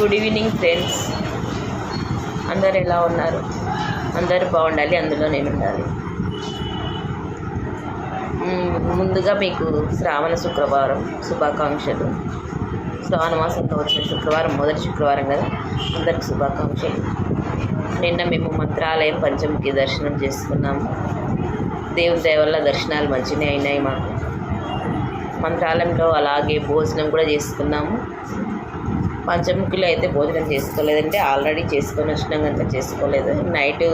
Good evening friends. అందరు ఎలా ఉన్నారు? అందరూ బాగుండాలి అందులో నేను ఉండాలి ముందుగా మీకు శ్రావణ శుక్రవారం శుభాకాంక్షలు. శ్రావణ మాసంతో వచ్చిన శుక్రవారం మొదటి శుక్రవారం కదా? అందరికి శుభాకాంక్షలు. నిన్న మేము మంత్రాలయం పంచముఖి దర్శనం చేసుకున్నాము. దేవుని దేవుళ్ళ దర్శనాలు మంచిగా అయినాయి మాకు. మంత్రాలయంలో అలాగే భోజనం కూడా చేసుకున్నాము. పంచముఖిలో అయితే భోజనం చేసుకోలేదంటే ఆల్రెడీ చేసుకొని వచ్చినాం కనుక చేసుకోలేదు. నైట్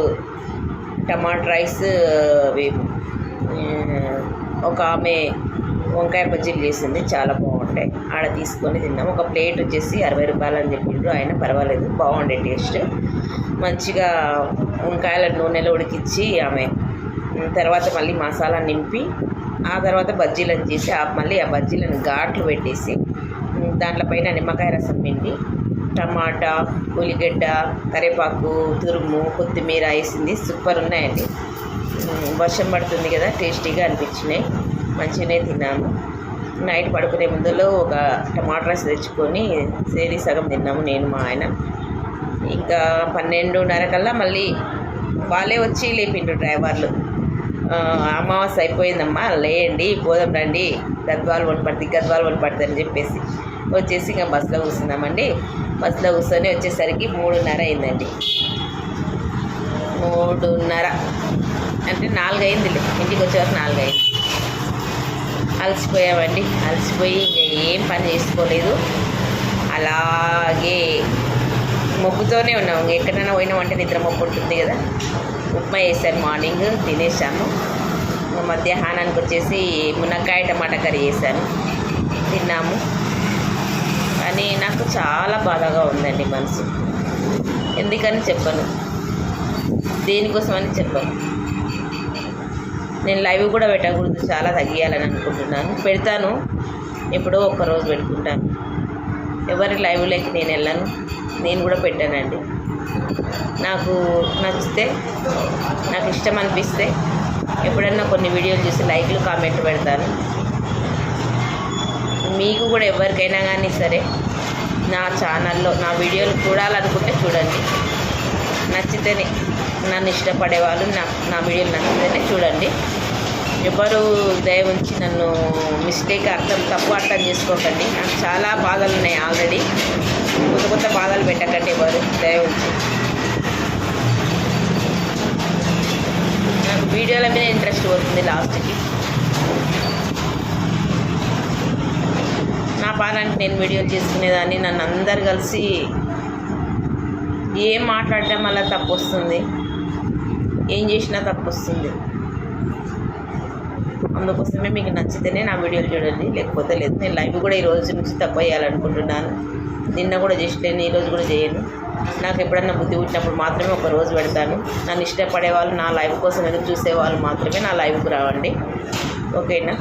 టమాటా రైస్ అవి ఒక ఆమె వంకాయ బజ్జీలు చేసింది చాలా బాగుంటాయి. ఆడ తీసుకొని తిన్నాం. ఒక ప్లేట్ వచ్చేసి అరవై రూపాయలు అని చెప్పిండ్రు. ఆయన పర్వాలేదు బాగుండే టేస్ట్. మంచిగా వంకాయల నూనెలో ఉడికిచ్చి ఆమె తర్వాత మళ్ళీ మసాలా నింపి ఆ తర్వాత బజ్జీలను చేసి ఆ మళ్ళీ ఆ బజ్జీలను ఘాట్లు పెట్టేసి దాంట్లపైన దాంట్లో పైన నిమ్మకాయ రసం పిండి టమాటా ఉల్లిగడ్డ కరివేపాకు తురుము కొత్తిమీర వేసింది. సూపర్ ఉన్నాయండి. వర్షం పడుతుంది కదా టేస్టీగా అనిపించినాయి. మంచిగానే తిన్నాము. నైట్ పడుకునే ముందులో ఒక టమాటా రైస్ తెచ్చుకొని సేరీ సగం తిన్నాము నేను మా ఆయన. ఇంకా పన్నెండున్నర కల్లా మళ్ళీ వాళ్ళే వచ్చి లేపిండు డ్రైవర్లు. అమావాస్య అయిపోయిందమ్మా లేయండి పోదాం రండి గద్వాలు వనపడుతుంది గద్వాలు వనపడుతుంది అని చెప్పేసి వచ్చేసి ఇంకా బస్సులో కూర్చున్నామండి. బస్సులో కూర్చొని వచ్చేసరికి మూడున్నర అయిందండి. మూడున్నర. అంటే నాలుగు అయిందిలే ఇంటికి వచ్చేవరకు అయింది అలసిపోయామండి అలసిపోయి ఇంకా ఏం పని చేసుకోలేదు. అలాగే మబ్బుతోనే ఉన్నాము ఎక్కడైనా ఎక్కడైనా పోయినామంటే నిద్ర మబ్బు ఉంటుంది కదా. ఉప్మా వేసాను మార్నింగ్ తినేసాము. మధ్యాహ్నానికి వచ్చేసి మునక్కాయ టమాటా కర్రీ చేశాను తిన్నాము. కానీ నాకు చాలా బాధగా ఉందండి మనసు. ఎందుకని చెప్పను. దేనికోసమని చెప్పను. నేను లైవ్ కూడా పెట్టకూడదు. చాలా తగ్గియాలని అనుకుంటున్నాను. పెడతాను. ఎప్పుడో ఒక్కరోజు పెట్టుకుంటాను. ఎవరి లైవ్లోకి నేను వెళ్ళను నేను కూడా పెట్టానండి. నాకు నచ్చితే నాకు ఇష్టం అనిపిస్తే ఎప్పుడన్నా కొన్ని వీడియోలు చూసి లైక్లు కామెంట్ పెడతాను. మీకు కూడా ఎవరికైనా కానీ సరే నా ఛానల్లో నా వీడియోలు చూడాలనుకుంటే చూడండి. నచ్చితేనే నన్ను ఇష్టపడే వాళ్ళు నా నా వీడియోలు నచ్చితేనే చూడండి. ఎవరు దయ ఉంచి నన్ను మిస్టేక్ అర్థం తప్పు అర్థం చేసుకోకండి. నాకు చాలా బాధలు ఉన్నాయి ఆల్రెడీ కొత్త కొత్త బాధలు పెట్టకండి ఎవరు దయ ఉంచి. నాకు వీడియోల మీద ఇంట్రెస్ట్ పోతుంది లాస్ట్కి నా పానానికి నేను వీడియోలు చేసుకునేదాన్ని నన్ను అందరు కలిసి ఏం మాట్లాడడం వల్ల తప్పు వస్తుంది. ఏం చేసినా తప్పు వస్తుంది. అందుకోసమే మీకు నచ్చితేనే నా వీడియోలు చూడండి. లేకపోతే లేదు నేను లైవ్ కూడా ఈ రోజు నుంచి తక్కువ వేయాలనుకుంటున్నాను నిన్న కూడా చేసలేను ఈ రోజు కూడా చేయను. నాకు ఎప్పుడన్నా బుద్ధి పుట్టినప్పుడు మాత్రమే ఒక రోజు పెడతాను. నన్ను ఇష్టపడే వాళ్ళు నా లైవ్ కోసం ఎదురు చూసే వాళ్ళు మాత్రమే నా లైవ్కి రావండి. ఓకేనా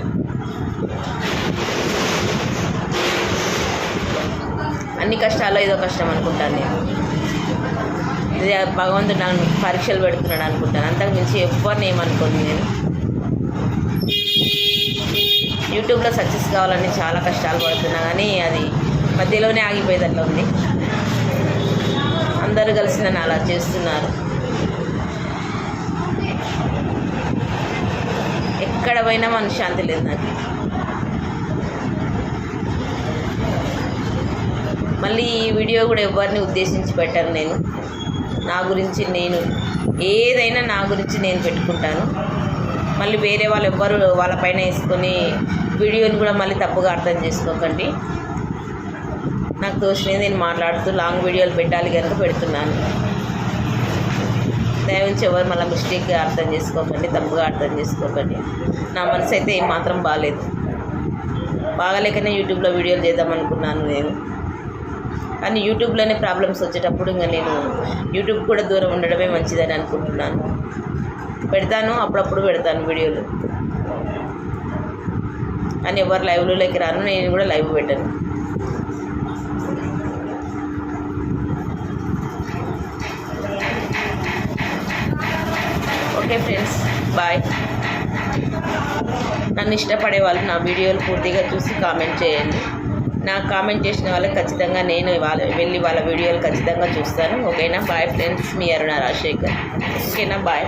అన్ని కష్టాల్లో ఏదో కష్టం అనుకుంటాను నేను. భగవంతుడు నన్ను పరీక్షలు పెడుతున్నాడు అనుకుంటాను. అంతకు మించి ఎవరిని ఏమనుకోను నేను. యూట్యూబ్లో సక్సెస్ కావాలని చాలా కష్టాలు పడుతున్నా కానీ అది మధ్యలోనే ఆగిపోయేదట్లా ఉంది. అందరూ కలిసి నన్ను అలా చేస్తున్నారు. ఎక్కడ పోయినా మనశ్శాంతి లేదు నాకు. మళ్ళీ ఈ వీడియో కూడా ఎవరిని ఉద్దేశించి పెట్టాను నేను. నా గురించి నేను ఏదైనా నా గురించి నేను పెట్టుకుంటాను. మళ్ళీ వేరే వాళ్ళు ఎవ్వరు వాళ్ళపైన వేసుకొని వీడియోని కూడా మళ్ళీ తప్పుగా అర్థం చేసుకోకండి. నాకు తోచినది నేను మాట్లాడుతూ లాంగ్ వీడియోలు పెట్టాలి కనుక పెడుతున్నాను. దయవుంచి ఎవరు మళ్ళీ మిస్టేక్గా అర్థం చేసుకోకండి తప్పుగా అర్థం చేసుకోకండి. నా మనసు అయితే ఏమాత్రం బాగాలేదు బాగాలేకనే యూట్యూబ్లో వీడియోలు చేద్దామనుకున్నాను నేను. కానీ యూట్యూబ్లోనే ప్రాబ్లమ్స్ వచ్చేటప్పుడు ఇంకా నేను యూట్యూబ్ కూడా దూరం ఉండడమే మంచిదని అనుకుంటున్నాను. పెడతాను అప్పుడప్పుడు పెడతాను వీడియోలు. కానీ ఎవరు లైవ్లోకి రాను నేను కూడా లైవ్ పెట్టాను. Okay friends bye. నన్ను ఇష్టపడే వాళ్ళు నా వీడియోలు పూర్తిగా చూసి కామెంట్ చేయండి. నాకు కామెంట్ చేసిన వాళ్ళకి ఖచ్చితంగా నేను వాళ్ళ వెళ్ళి వాళ్ళ వీడియోలు ఖచ్చితంగా చూస్తాను. ఓకేనా? బాయ్ ఫ్రెండ్స్ మీ అరుణ రాజశేఖర్. ఓకేనా? బాయ్